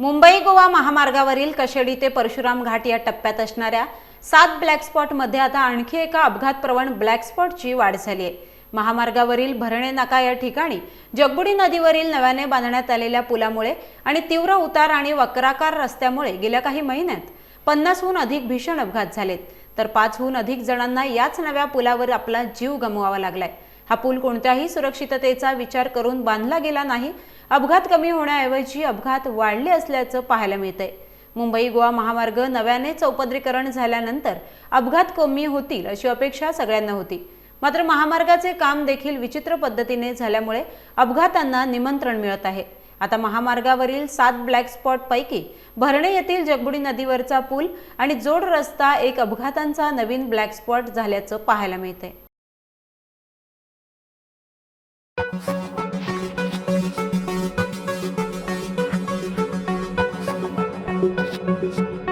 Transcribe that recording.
मुंबई गोवा महामार्गावरील कशेडी ते परशुराम घाट या टप्प्यात असणाऱ्या सात ब्लॅक स्पॉटमध्ये आता आणखी एका अपघात प्रवण ब्लॅक स्पॉटची वाढ झाली आहे महामार्गावरील भरणे नाका या ठिकाणी जगबुडी नदीवरील नव्याने बांधण्यात आलेल्या पुलामुळे आणि तीव्र उतार आणि वक्राकार रस्त्यामुळे गेल्या काही महिन्यात पन्नासहून अधिक भीषण अपघात झालेत. तर पाचहून अधिक जणांना याच नव्या पुलावर आपला जीव गमवावा लागलाय. हा पूल कोणत्याही सुरक्षिततेचा विचार करून बांधला गेला नाही. अपघात कमी होण्याऐवजी अपघात वाढले असल्याचं पाहायला मिळतंय. मुंबई गोवा महामार्ग नव्याने चौपदरीकरण झाल्यानंतर अपघात कमी होतील अशी अपेक्षा सगळ्यांना होती. मात्र महामार्गाचे काम देखील विचित्र पद्धतीने झाल्यामुळे अपघातांना निमंत्रण मिळत आहे. आता महामार्गावरील सात ब्लॅक स्पॉट पैकी भरणे येथील जगबुडी नदीवरचा पूल आणि जोड रस्ता एक अपघातांचा नवीन ब्लॅक स्पॉट झाल्याचं पाहायला मिळतंय